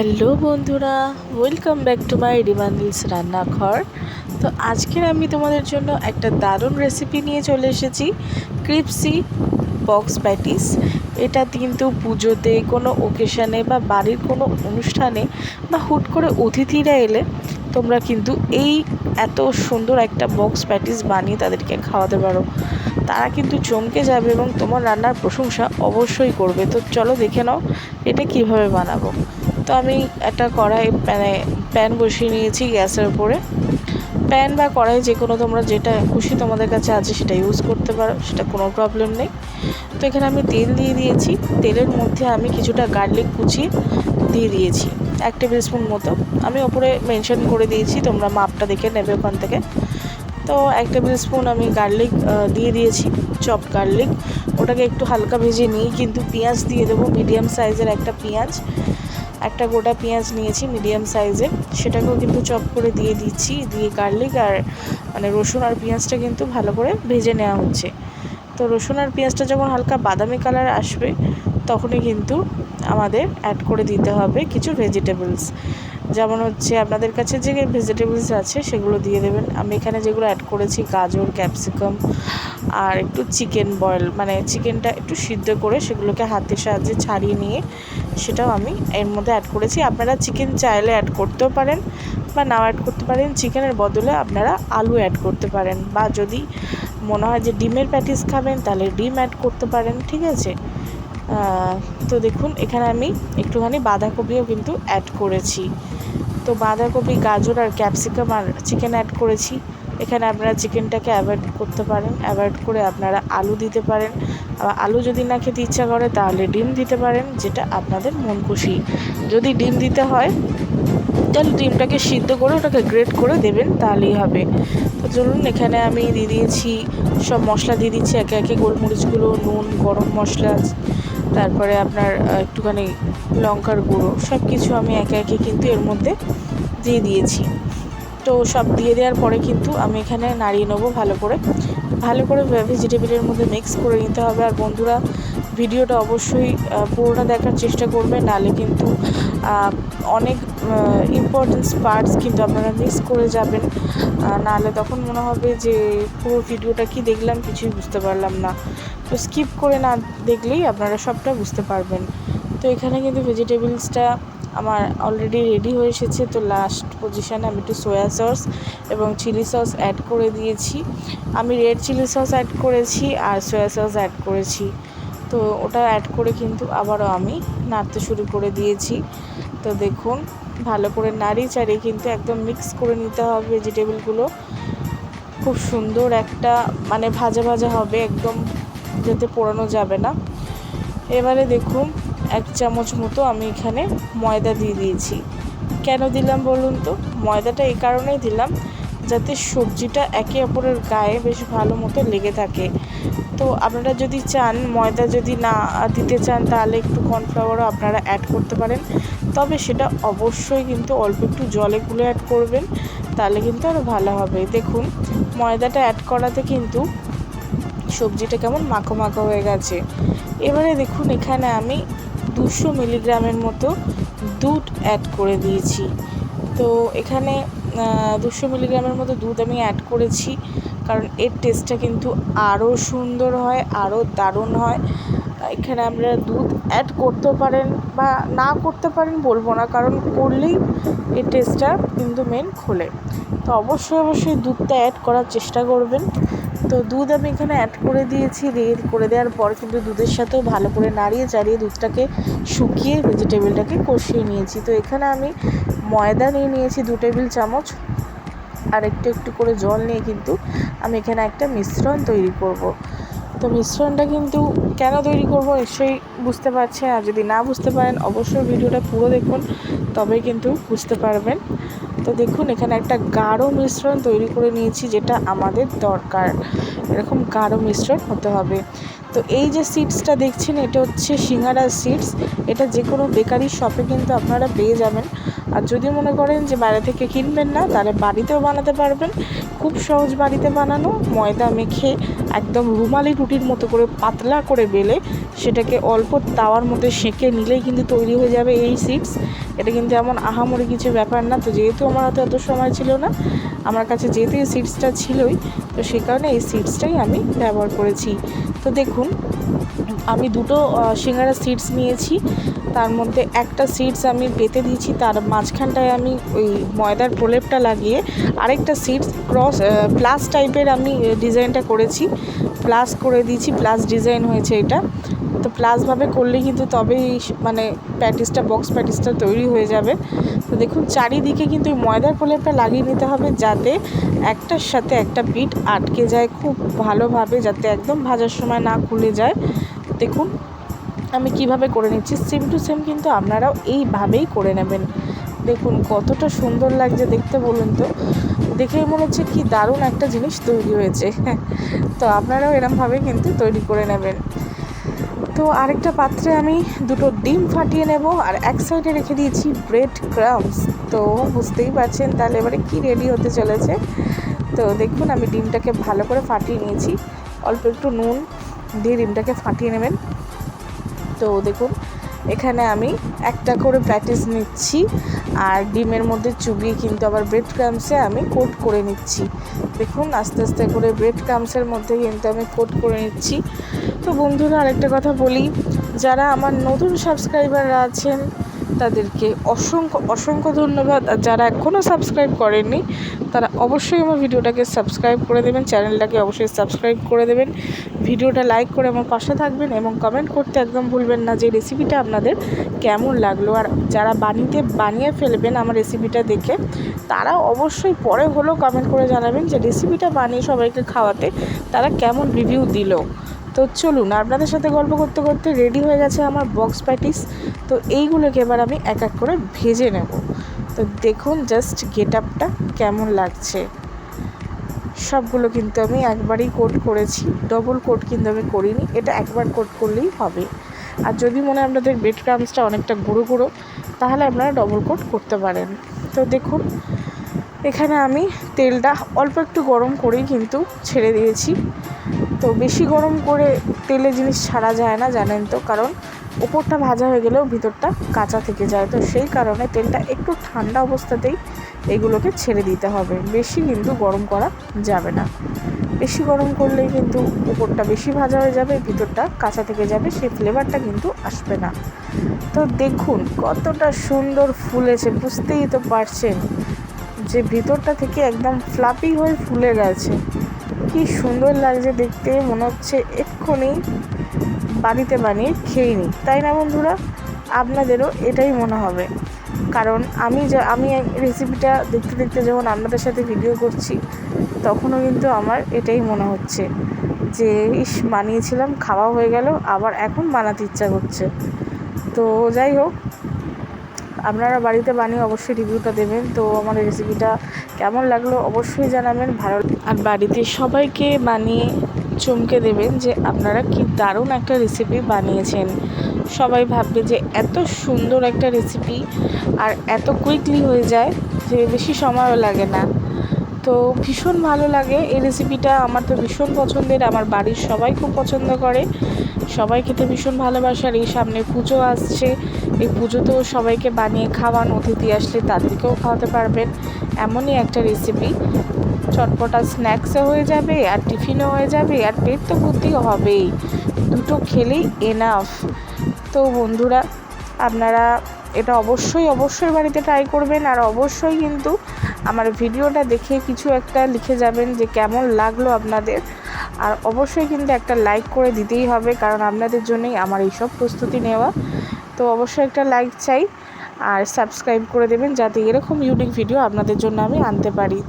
Hello বন্ধুরা welcome back to my রিমান্ডিলস রান্নাঘর। তো আজকের আমি তোমাদের জন্য একটা দারুণ রেসিপি নিয়ে চলে এসেছি ক্রিপসি বক্স প্যাটিস এটা কিন্তু পুজোতে, কোনো ওকেশানে বা বাড়ির কোনো অনুষ্ঠানে বা হুট করে অতিথিরা এলে তোমরা কিন্তু এই এত সুন্দর একটা বক্স প্যাটিস বানিয়ে তাদেরকে খাওয়াতে পারো। তারা কিন্তু চমকে যাবে এবং তোমার রান্নার প্রশংসা অবশ্যই করবে। তো চলো দেখে নাও এটা কীভাবে বানাবো। তো আমি একটা কড়াই মানে প্যান বসিয়ে নিয়েছি গ্যাসের উপরে। প্যান বা কড়াই যে কোনো তোমরা যেটা খুশি তোমাদের কাছে আছে সেটা ইউজ করতে পারো, সেটা কোনো প্রবলেম নেই। তো এখানে আমি তেল দিয়ে দিয়েছি। তেলের মধ্যে আমি কিছুটা গার্লিক কুচিয়ে দিয়ে দিয়েছি, এক টেবিল স্পুন মতো। আমি ওপরে মেনশন করে দিয়েছি, তোমরা মাপটা দেখে নেবে ওখান থেকে। তো এক টেবিল স্পুন আমি গার্লিক দিয়ে দিয়েছি চপ গার্লিক ওটাকে একটু হালকা ভেজে নিই, কিন্তু পেঁয়াজ দিয়ে দেবো মিডিয়াম সাইজের একটা পেঁয়াজ। একটা গোটা পেঁয়াজ নিয়েছি মিডিয়াম সাইজে। সেটাকেও কিন্তু চপ করে দিয়ে দিচ্ছি, দিয়ে গার্লিক আর মানে রসুন আর পেঁয়াজটা কিন্তু ভালো করে ভেজে নেওয়া হচ্ছে। তো রসুন আর পেঁয়াজটা যখন হালকা বাদামি কালার আসবে, তখনই কিন্তু আমাদের অ্যাড করে দিতে হবে কিছু ভেজিটেবলস যেমন হচ্ছে আপনাদের কাছে যে ভেজিটেবলস আছে সেগুলো দিয়ে দেবেন। আমি এখানে যেগুলো অ্যাড করেছি, গাজর ক্যাপসিকাম আর একটু চিকেন বয়েল মানে চিকেনটা একটু সিদ্ধ করে সেগুলোকে হাতের সাহায্যে ছাড়িয়ে নিয়ে সেটাও আমি এর মধ্যে অ্যাড করেছি। আপনারা চিকেন চাইলে অ্যাড করতেও পারেন বা নাও অ্যাড করতে পারেন। চিকেনের বদলে আপনারা আলু অ্যাড করতে পারেন বা যদি মনে হয় যে ডিমের প্যাটিস খাবেন তাহলে ডিম অ্যাড করতে পারেন, ঠিক আছে? তো দেখুন, এখানে আমি একটুখানি বাঁধাকপিও কিন্তু অ্যাড করেছি। তো বাঁধাকপি, গাজর আর ক্যাপসিকাম আর চিকেন অ্যাড করেছি। এখানে আপনারা চিকেনটাকে অ্যাভয়েড করতে পারেন। অ্যাভয়েড করে আপনারা আলু দিতে পারেন। আলু যদি না খেতে ইচ্ছা করে, তাহলে ডিম দিতে পারেন, যেটা আপনাদের মন খুশি। যদি ডিম দিতে হয়, তাহলে ডিমটাকে সিদ্ধ করে ওটাকে গ্রেট করে দেবেন, তাহলেই হবে। তো চলুন, এখানে আমি দিয়ে দিয়েছি, সব মশলা দিয়ে দিচ্ছি। একে একে গোলমরিচগুলো, নুন, গরম মশলা তারপরে আপনার একটুখানি লঙ্কার গুঁড়ো সব কিছু আমি একে একে কিন্তু এর মধ্যে দিয়ে দিয়েছি। তো সব দিয়ে দেওয়ার পরে কিন্তু আমি এখানে নাড়িয়ে নেব ভালো করে। ভালো করে ভেজিটেবিলের মধ্যে মিক্স করে নিতে হবে। আর বন্ধুরা, ভিডিওটা অবশ্যই পুরোটা দেখার চেষ্টা করবে, নালে কিন্তু অনেক ইম্পর্টেন্স পার্টস কিন্তু আপনারা মিস করে যাবেন। নাহলে তখন মনে হবে যে, পুরো ভিডিওটা কি দেখলাম, কিছুই বুঝতে পারলাম না। তো স্কিপ করে না দেখলেই আপনারা সবটা বুঝতে পারবেন। তো এখানে কিন্তু ভেজিটেবলসটা আমার অলরেডি রেডি হয়ে এসেছে। তো লাস্ট পজিশানে আমি একটু সোয়া সস এবং চিলি সস অ্যাড করে দিয়েছি। আমি রেড চিলি সস অ্যাড করেছি আর সোয়া সস অ্যাড করেছি। তো ওটা অ্যাড করে কিন্তু আবারও আমি নাড়তে শুরু করে দিয়েছি। তো দেখুন, ভালো করে নাড়ি চাড়িয়ে কিন্তু একদম মিক্স করে নিতে হবে ভেজিটেবলগুলো খুব সুন্দর একটা মানে ভাজা ভাজা হবে একদম, যাতে পোড়ানো যাবে না। এবারে দেখুন, এক চামচ মতো আমি এখানে ময়দা দিয়ে দিয়েছি। কেন দিলাম বলুন তো? ময়দাটা এই কারণেই দিলাম, যাতে সবজিটা একে অপরের গায়ে বেশ ভালো মতো লেগে থাকে। তো আপনারা যদি চান, ময়দা যদি না দিতে চান, তাহলে একটু কর্নফ্লাওয়ারও আপনারা অ্যাড করতে পারেন। তবে সেটা অবশ্যই কিন্তু অল্প একটু জলে গুলে অ্যাড করবেন, তাহলে কিন্তু আরও ভালো হবে। দেখুন, ময়দাটা অ্যাড করাতে কিন্তু সবজিটা কেমন মাখো মাখো হয়ে গেছে। এবারে দেখুন, এখানে আমি দুশো মিলিগ্রামের মতো দুধ অ্যাড করে দিয়েছি। তো এখানে দুশো মিলিগ্রামের মতো দুধ আমি অ্যাড করেছি। কারণ এর টেস্টটা কিন্তু আরও সুন্দর হয় আরও দারুণ হয়। এখানে আমরা দুধ অ্যাড করতেও পারেন বা না করতে পারেন বলব না, কারণ করলেই এর টেস্টটা কিন্তু মেন খোলে। তো অবশ্যই অবশ্যই দুধটা অ্যাড করার চেষ্টা করবেন। তো দুধ আমি এখানে অ্যাড করে দিয়েছি, দিয়ে করে দেওয়ার পর কিন্তু দুধের সাথেও ভালো করে নাড়িয়ে চাড়িয়ে দুধটাকে শুকিয়ে ভেজিটেবিলটাকে কষিয়ে নিয়েছি। তো এখানে আমি ময়দা নিয়ে নিয়েছি দু টেবিল চামচ। আর একটু একটু করে জল নিয়ে কিন্তু আমি এখানে একটা মিশ্রণ তৈরি করব। তো মিশ্রণটা কিন্তু কেন তৈরি করব নিশ্চয়ই বুঝতে পারছেন আর যদি না বুঝতে পারেন, অবশ্যই ভিডিওটা পুরো দেখুন তবে কিন্তু বুঝতে পারবেন। তো দেখুন, এখানে একটা গাঢ় মিশ্রণ তৈরি করে নিয়েছি, যেটা আমাদের দরকার। এরকম গাঢ় মিশ্রণ হতে হবে। তো এই যে সিডসটা দেখছেন, এটা হচ্ছে সিঙ্গারা সিডস এটা যে কোনো বেকারি শপে কিন্তু আপনারা পেয়ে যাবেন। আর যদি মনে করেন যে বাইরে থেকে কিনবেন না, তাহলে বাড়িতেও বানাতে পারবেন। খুব সহজ বাড়িতে বানানো, ময়দা মেখে একদম রুমালি রুটির মতো করে পাতলা করে বেলে, সেটাকে অল্প তাওয়ার মধ্যে সেঁকে নিলেই কিন্তু তৈরি হয়ে যাবে এই সিডস এটা কিন্তু এমন আহামরি কিছু ব্যাপার না। তো যেহেতু আমার হাতে অত সময় ছিল না, আমার কাছে যেহেতু এই সিডসটা ছিলই, তো সে কারণে এই সিডসটাই আমি ব্যবহার করেছি। তো দেখুন, আমি দুটো সিঙ্গারা সিডস নিয়েছি। তার মধ্যে একটা সিডস আমি পেতে দিয়েছি, তার মাঝখানটায় আমি ওই ময়দার প্রলেপটা লাগিয়ে আরেকটা সিডস ক্রস প্লাস টাইপের আমি ডিজাইনটা করেছি। প্লাস করে দিয়েছি প্লাস ডিজাইন হয়েছে এটা। তো প্লাসভাবে করলে কিন্তু তবেই মানে প্যাটিসটা বক্স প্যাটিসটা তৈরি হয়ে যাবে। তো দেখুন, চারিদিকে কিন্তু ওই ময়দার প্রলেপটা লাগিয়ে নিতে হবে যাতে একটার সাথে একটা পিঠ আটকে যায় খুব ভালোভাবে, যাতে একদম ভাজার সময় না খুলে যায়। দেখুন আমি কীভাবে করে নিচ্ছি? সেম টু সেম কিন্তু আপনারাও এইভাবেই করে নেবেন। দেখুন, কতটা সুন্দর লাগছে দেখতে বলুন তো। দেখেই মনে হচ্ছে কি দারুণ একটা জিনিস তৈরি হয়েছে। তো আপনারাও এরমভাবে কিন্তু তৈরি করে নেবেন। তো আরেকটা পাত্রে আমি দুটো ডিম ফাটিয়ে নেব আর এক সাইডে রেখে দিয়েছি ব্রেড ক্রামস তো বুঝতেই পারছেন তাহলে এবারে কি রেডি হতে চলেছে? তো দেখুন, আমি ডিমটাকে ভালো করে ফাটিয়ে নিয়েছি। অল্প একটু নুন দিয়ে ডিমটাকে ফাটিয়ে নেবেন। তো দেখুন, এখানে আমি একটা করে প্যাটিস নিচ্ছি আর ডিমের মধ্যে চুবিয়ে কিন্তু আবার ব্রেড ক্রামসে আমি কোট করে নিচ্ছি। দেখুন, আস্তে আস্তে করে ব্রেড ক্রামসের মধ্যে কিন্তু আমি কোট করে নিচ্ছি। তো বন্ধুরা, আরেকটা কথা বলি, যারা আমার নতুন সাবস্ক্রাইবাররা আছেন তাদেরকে অসংখ্য অসংখ্য ধন্যবাদ। আর যারা এখনও সাবস্ক্রাইব করেননি, তারা অবশ্যই আমার ভিডিওটাকে সাবস্ক্রাইব করে দেবেন চ্যানেলটাকে অবশ্যই সাবস্ক্রাইব করে দেবেন। ভিডিওটা লাইক করে আমার পাশে থাকবেন এবং কমেন্ট করতে একদম ভুলবেন না যে রেসিপিটা আপনাদের কেমন লাগল। আর যারা বানিয়ে বানিয়ে ফেলবেন আমার রেসিপিটা দেখে, তারা অবশ্যই পরে হলেও কমেন্ট করে জানাবেন যে রেসিপিটা বানিয়ে সবাইকে খাওয়াতে তারা কেমন রিভিউ দিল। তো চলুন, আপনাদের সাথে গল্প করতে করতে রেডি হয়ে গেছে আমার বক্স প্যাটিস তো এইগুলোকে এবার আমি এক এক করে ভেজে নেব। তো দেখুন জাস্ট গেট আপটা কেমন লাগছে। সবগুলো কিন্তু আমি একবারই কোট করেছি। ডবল কোট কিন্তু আমি করিনি, এটা একবার কোট করলেই হবে। আর যদি মনে হয় আপনাদের বেড ক্রামসটা অনেকটা গুঁড়ো গুঁড়ো, তাহলে আপনারা ডবল কোট করতে পারেন। তো দেখুন, এখানে আমি তেলটা অল্প একটু গরম করেই কিন্তু ছেড়ে দিয়েছি। তো বেশি গরম করে তেলে জিনিস ছাড়া যায় না, জানেন তো। কারণ ওপরটা ভাজা হয়ে গেলেও ভিতরটা কাঁচা থেকে যায়। তো সেই কারণে তেলটা একটু ঠান্ডা অবস্থাতেই এগুলোকে ছেড়ে দিতে হবে। বেশি কিন্তু গরম করা যাবে না। বেশি গরম করলেই কিন্তু উপরটা বেশি ভাজা হয়ে যাবে, ভিতরটা কাঁচা থেকে যাবে, সেই ফ্লেভারটা কিন্তু আসবে না। তো দেখুন কতটা সুন্দর ফুলেছে, বুঝতেই তো পারছেন যে ভিতরটা থেকে একদম ফ্লাপি হয়ে ফুলে গেছে। কি সুন্দর লাগছে দেখতে, মনে হচ্ছে এক্ষুনি বাড়িতে বানিয়ে খেয়ে নিই। তাই না বন্ধুরা? আপনাদেরও এটাই মনে হবে। কারণ আমি যা, আমি রেসিপিটা দেখতে দেখতে যখন আপনাদের সাথে ভিডিও করছি, তখনও কিন্তু আমার এটাই মনে হচ্ছে যে, ইস, বানিয়েছিলাম, খাওয়া হয়ে গেল, আবার এখন বানাতে ইচ্ছা করছে। তো যাই হোক আপনারা বাড়িতে বানিয়ে অবশ্যই রিভিউটা দেবেন। তো আমার রেসিপিটা কেমন লাগল অবশ্যই জানাবেন, ভালো আর বাড়িতে সবাইকে বানিয়ে চমকে দেবেন যে আপনারা কি দারুণ একটা রেসিপি বানিয়েছেন। সবাই ভাববে যে এত সুন্দর একটা রেসিপি আর এত কুইকলি হয়ে যায় যে বেশি সময়ও লাগে না। তো ভীষণ ভালো লাগে এই রেসিপিটা আমার তো ভীষণ পছন্দের, আমার বাড়ির সবাই খুব পছন্দ করে। সবাই খেতে ভীষণ ভালোবাসে আর এই সামনে পুজো আসছে। এই পুজোতেও সবাইকে বানিয়ে খাওয়ান, অতিথি আসলে তাদেরকেও খাওয়াতে পারবেন। এমনই একটা রেসিপি চটপটা স্ন্যাক্সও হয়ে যাবে আর টিফিনও হয়ে যাবে আর পেট তো ভর্তি হবেই। দুটো খেলেই এনাফ তো বন্ধুরা, আপনারা এটা অবশ্যই অবশ্যই বাড়িতে ট্রাই করবেন আর অবশ্যই কিন্তু আমার ভিডিওটা দেখে কিছু একটা লিখে যাবেন যে কেমন লাগল আপনাদের। আর অবশ্যই কিন্তু একটা লাইক করে দিতেই হবে, কারণ আপনাদের জন্যই আমার এইসব প্রস্তুতি নেওয়া। তো অবশ্যই একটা লাইক চাই আর সাবস্ক্রাইব করে দেবেন, যাতে এরকম ইউনিক ভিডিও আপনাদের জন্য আমি আনতে পারি।